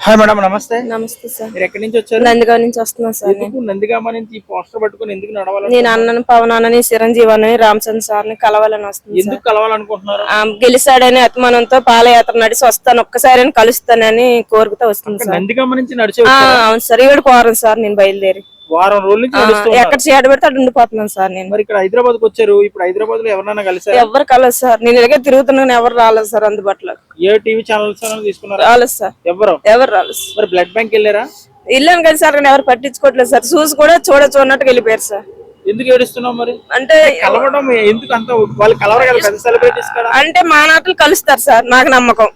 Hi madam నమస్తే. నమస్తే sir. మీరు ఎక్కడి నుంచి వచ్చారు? నందిగా నుంచి వస్తున్నా సార్ ఎందుకు నందిగామ నుంచి ఈ పోస్టర్ పట్టుకొని ఎందుకు నడవాలి నేను అన్నను పవన్ అన్నని చిరంజీవి అని రామచంద్ర సార్ని కలవాలని వస్తుంది ఎందుకు కలవాలనుకుంటున్నారు? గెలిచాడని అభిమానంతో పాదయాత్ర నడిచి వస్తాను. ఒక్కసారి కలుస్తానని కోరికతో వస్తుంది సార్. నందిగామ నుంచి నడిచే అవును సార్. ఈవిడ కోరం సార్ నేను బయలుదేరి. వారం రోజుల నుంచి ఎక్కడ చేయడ పెడితే అక్కడ ఉండిపోతున్నాను సార్ నేను. మరి ఇక్కడ హైదరాబాద్కు వచ్చారు. ఇప్పుడు హైదరాబాద్లో ఎవరన్నా కలిసారు ఎవరు కలదు సార్? నేను ఇలాగే తిరుగుతున్నాను ఎవరు రాలేదు సార్ అందుబాటులో. ఏ టీవీ ఛానల్స్ తీసుకున్నారా? రాలేదు సార్. ఎవరు? ఎవరు రాలేదు మరి బ్లడ్ బ్యాంక్ వెళ్ళారా? వెళ్ళాను కదా సార్ కానీ ఎవరు పట్టించుకోవట్లేదు సార్. చూసి కూడా చూడ చూడనట్టుగా వెళ్ళిపోయారు సార్. ఎందుకు ఏడుస్తున్నావు మరి? అంటే కలవడం ఎందుకు అంత వాళ్ళు కలవరు కదా సెలబ్రిటీస్ అంటే మా నాటలు కలుస్తారు సార్ నాకు నమ్మకం.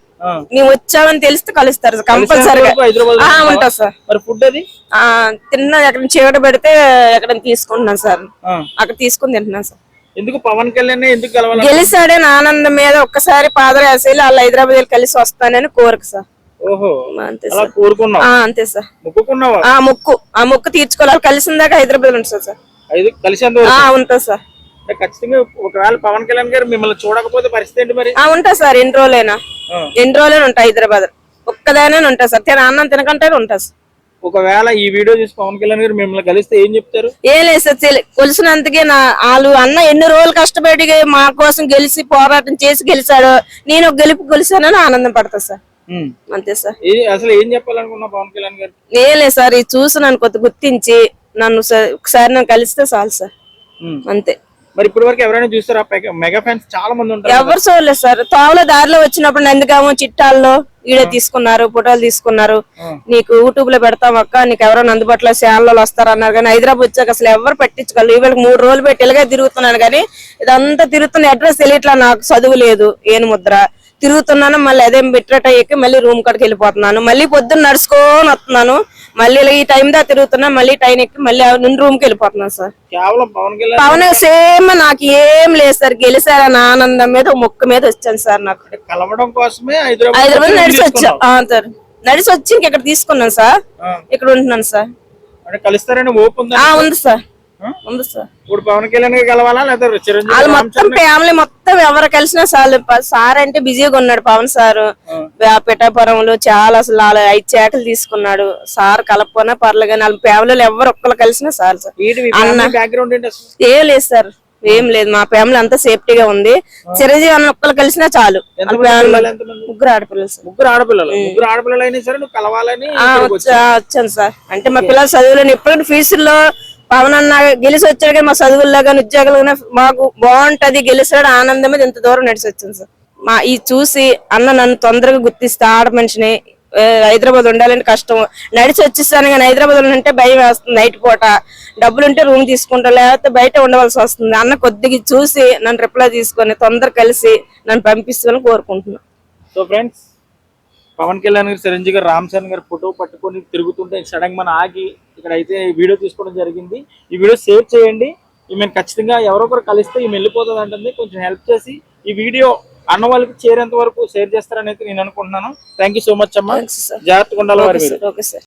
మేము వచ్చామని తెలిస్తే కలుస్తారు సార్ కంపల్సరిగా? ఉంటా సార్. మరి ఫుడ్ అది? ఆ తిన్నా ఎక్కడ చీకటి పెడితే ఎక్కడ తీసుకుంటున్నాను సార్. అక్కడ తీసుకుని తింటున్నాను సార్. ఎందుకు పవన్ కళ్యాణ్ ఎందుకు కలవాలి గెలిచాడని ఆనందం మీద ఒక్కసారి పాదరాశి వాళ్ళు హైదరాబాద్ వెళ్ళి కలిసి వస్తానని కోరిక సార్. ఓహో అంతే సార్. మొక్కు ఆ మొక్కు తీర్చుకోవాలి కలిసిన దాకా హైదరాబాద్ ఉంటుంది సార్. ఉంటా సార్. ఖచ్చితంగా ఒకవేళ పవన్ కళ్యాణ్ గారు మిమ్మల్ని చూడకపోతే పరిస్థితి ఏంటి మరి? ఉంటా సార్ ఎన్ని రోజులైనా. ఎన్ని రోజులైనా ఉంటా హైదరాబాద్. ఒక్కదానే ఉంటా సార్. తిన అన్నం తినకంటే ఉంటా సార్. ఒకవేళ ఈ వీడియో చూసి పవన్ కళ్యాణ్ గారు మిమ్మల్ని కలిస్తే ఏం చెప్తారు? ఏం లేదు సార్ కొలిసినందుకే నా వాళ్ళు అన్న ఎన్ని రోజులు కష్టపడి మా కోసం గెలిచి పోరాటం చేసి గెలిచాడు నేను గెలుపు గెలిచానని ఆనందం పడతా సార్. అంతే సార్. అసలు ఏం చెప్పాలనుకున్నా పవన్ కళ్యాణ్ గారు? ఏం లేదు సార్ ఇది చూసి నన్ను కొద్ది గుర్తించి నన్ను ఒకసారి నన్ను కలిస్తే చాలు సార్. అంతే. మరి ఇప్పటి వరకు ఎవరైనా చూస్తారా? మెగా ఫ్యాన్స్ చాలా మంది ఉంటారు. ఎవరు చూడలేదు సార్. తోవల దారిలో వచ్చినప్పుడు నందిగాము చిట్టాల్లో ఈడే తీసుకున్నారు ఫోటోలు తీసుకున్నారు. నీకు యూట్యూబ్లో పెడతాం అక్క నీకు ఎవరైనా అందుబాటులో ఛానల్ వస్తారు అన్నారు. కానీ హైదరాబాద్ వచ్చాక అసలు ఎవరు పట్టించుకోవాలి ఇవాళ మూడు రోజులు పెట్టి ఇలాగే తిరుగుతున్నాను. కానీ ఇదంతా తిరుగుతున్న అడ్రస్ తెలియట్లా నాకు చదువు లేదు. ఏను ముద్ర తిరుగుతున్నాను మళ్ళీ అదే బిట్రట ఎక్కి మళ్ళీ రూమ్ కాడికి వెళ్ళిపోతున్నాను. మళ్ళీ పొద్దున్న నడుచుకొని వస్తున్నాను. మళ్ళీ ఈ టైం దా తిరుగుతున్నా మళ్ళీ టైం ఎక్కి మళ్ళీ నుండి రూమ్కి వెళ్ళిపోతున్నాను సార్. కేవలం పవన్ సేమ్ నాకు ఏం లేదు సార్. గెలిచారని ఆనందం మీద మొక్క మీద వచ్చాను సార్ నాకు. కలవడం కోసమే హైదరాబాద్ నడిచి వచ్చా సార్. నడిచి వచ్చి ఇంక ఇక్కడ తీసుకున్నాను సార్. ఇక్కడ ఉంటున్నాను సార్? కలుస్తారని ఉందా ఆ ఉంది సార్? ఉంది సార్. ఇప్పుడు పవన్ కళ్యాణ్ గారు కలవాలా లేదా చిరంజీవి వాళ్ళు మొత్తం ఫ్యామిలీ మొత్తం ఎవరు కలిసినా చాలు. సార్ అంటే బిజీగా ఉన్నాడు పవన్ సార్. పిఠాపురంలో చాలా అసలు ఐదు చేకలు తీసుకున్నాడు. సార్ కలపపోయినా పర్లేదు కానీ వాళ్ళ ఫ్యామిలీలో ఎవరు ఒక్కరు కలిసినా సార్. ఏం లేదు సార్. ఏం లేదు. మా ఫ్యామిలీ అంతా సేఫ్టీగా ఉంది. చిరంజీవి అన్న ఒక్కరు కలిసినా చాలు. ఫ్యామిలీ? ముగ్గురు ఆడపిల్లలు సార్. ముగ్గురు ఆడపిల్లలు. ముగ్గురు ఆడపిల్లలు అయినా సరే నువ్వు కలవాలని వచ్చాను సార్. అంటే మా పిల్లల చదువులను ఎప్పుడైనా ఫీజుల్లో పవన్ అన్న గెలిచి వచ్చాడు మా చదువుల్లో కానీ ఉద్యోగాలు కానీ మాకు బాగుంటది గెలిచాడు ఆనందం మీద ఇంత దూరం నడిచి వచ్చింది సార్. మా ఈ చూసి అన్న నన్ను తొందరగా గుర్తిస్తే ఆడ మనిషిని హైదరాబాద్ ఉండాలంటే కష్టం. నడిచి వచ్చేస్తాను కానీ హైదరాబాద్ ఉండాలంటే భయం వేస్తుంది నైట్ పూట. డబ్బులు ఉంటే రూమ్ తీసుకుంటా లేకపోతే బయట ఉండవలసి వస్తుంది. అన్న కొద్దిగా చూసి నన్ను రిప్లై తీసుకొని తొందర కలిసి నన్ను పంపిస్తుందని కోరుకుంటున్నాను సో ఫ్రెండ్స్ పవన్ కళ్యాణ్ గారు చిరంజీవి గారు రామ్ చరణ్ గారు ఫోటో పట్టుకొని తిరుగుతుంటే సడన్ మన ఆగి ఇక్కడ అయితే ఈ వీడియో తీసుకోవడం జరిగింది. ఈ వీడియో సేవ్ చేయండి. ఈమె ఖచ్చితంగా ఎవరొకరు కలిస్తే ఈమె వెళ్ళిపోతుంది అంటుంది. కొంచెం హెల్ప్ చేసి ఈ వీడియో అన్న వాళ్ళకి చేరేంత వరకు షేర్ చేస్తారని అయితే నేను అనుకుంటున్నాను. థ్యాంక్ యూ సో మచ్ అమ్మా. జాగ్రత్తగా ఉండాలి ఓకే సార్